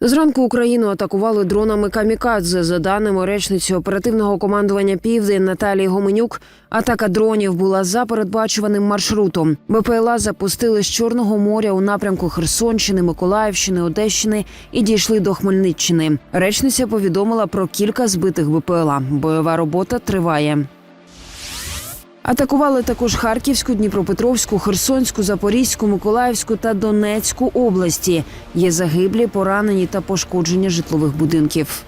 Зранку Україну атакували дронами камікадзе. За даними речниці оперативного командування Південь Наталії Гоменюк, атака дронів була за передбачуваним маршрутом. БПЛА запустили з Чорного моря у напрямку Херсонщини, Миколаївщини, Одещини і дійшли до Хмельниччини. Речниця повідомила про кілька збитих БПЛА. Бойова робота триває. Атакували також Харківську, Дніпропетровську, Херсонську, Запорізьку, Миколаївську та Донецьку області. Є загиблі, поранені та пошкодження житлових будинків.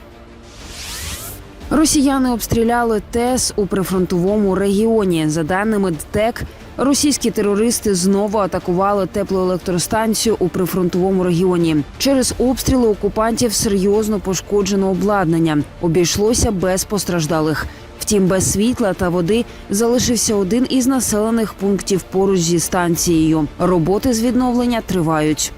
Росіяни обстріляли ТЕС у прифронтовому регіоні. За даними ДТЕК, російські терористи знову атакували теплоелектростанцію у прифронтовому регіоні. Через обстріли окупантів серйозно пошкоджено обладнання. Обійшлося без постраждалих. Втім, без світла та води залишився один із населених пунктів поруч зі станцією. Роботи з відновлення тривають.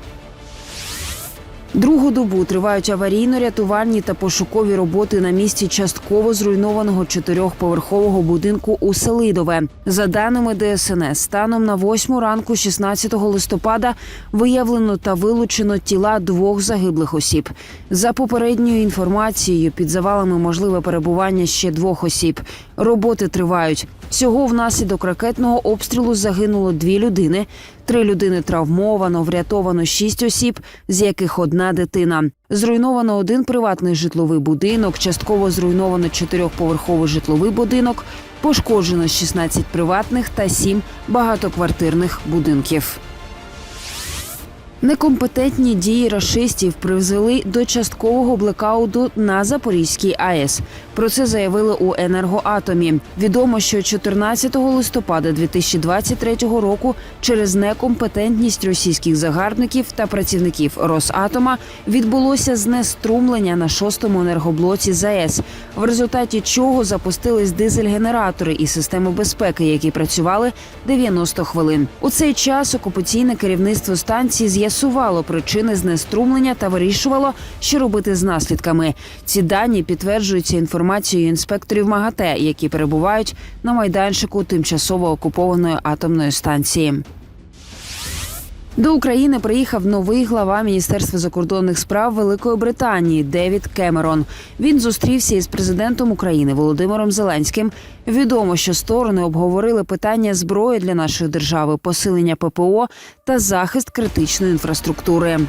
Другу добу тривають аварійно-рятувальні та пошукові роботи на місці частково зруйнованого чотирьохповерхового будинку у Селидове. За даними ДСНС, станом на 8 ранку, 16 листопада, виявлено та вилучено тіла двох загиблих осіб. За попередньою інформацією, під завалами можливе перебування ще двох осіб. Роботи тривають. Всього внаслідок ракетного обстрілу загинуло дві людини. Три людини травмовано, врятовано шість осіб, з яких одна дитина. Зруйновано один приватний житловий будинок, частково зруйновано чотирьохповерховий житловий будинок, пошкоджено 16 приватних та 7 багатоквартирних будинків. Некомпетентні дії рашистів призвели до часткового блекауту на Запорізькій АЕС. Про це заявили у енергоатомі. Відомо, що 14 листопада 2023 року через некомпетентність російських загарбників та працівників Росатома відбулося знеструмлення на шостому енергоблоці ЗАЕС, в результаті чого запустились дизель-генератори і системи безпеки, які працювали 90 хвилин. У цей час окупаційне керівництво станції з'ясувало причини знеструмлення та вирішувало, що робити з наслідками. Ці дані підтверджуються інформацією інспекторів МАГАТЕ, які перебувають на майданчику тимчасово окупованої атомної станції. До України приїхав новий глава Міністерства закордонних справ Великої Британії Девід Кемерон. Він зустрівся із президентом України Володимиром Зеленським. Відомо, що сторони обговорили питання зброї для нашої держави, посилення ППО та захист критичної інфраструктури.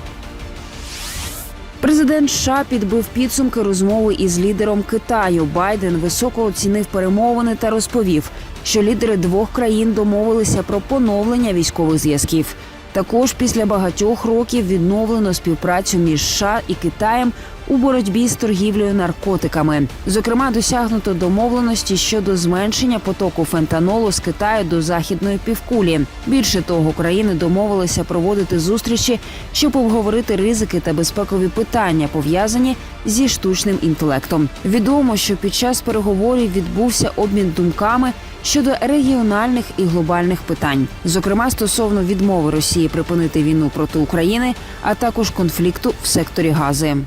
Президент США підбив підсумки розмови із лідером Китаю. Байден високо оцінив перемовини та розповів, що лідери двох країн домовилися про поновлення військових зв'язків. Також після багатьох років відновлено співпрацю між США і Китаєм у боротьбі з торгівлею наркотиками. Зокрема, досягнуто домовленості щодо зменшення потоку фентанолу з Китаю до західної півкулі. Більше того, країни домовилися проводити зустрічі, щоб обговорити ризики та безпекові питання, пов'язані зі штучним інтелектом. Відомо, що під час переговорів відбувся обмін думками щодо регіональних і глобальних питань, зокрема стосовно відмови Росії припинити війну проти України, а також конфлікту в секторі Гази.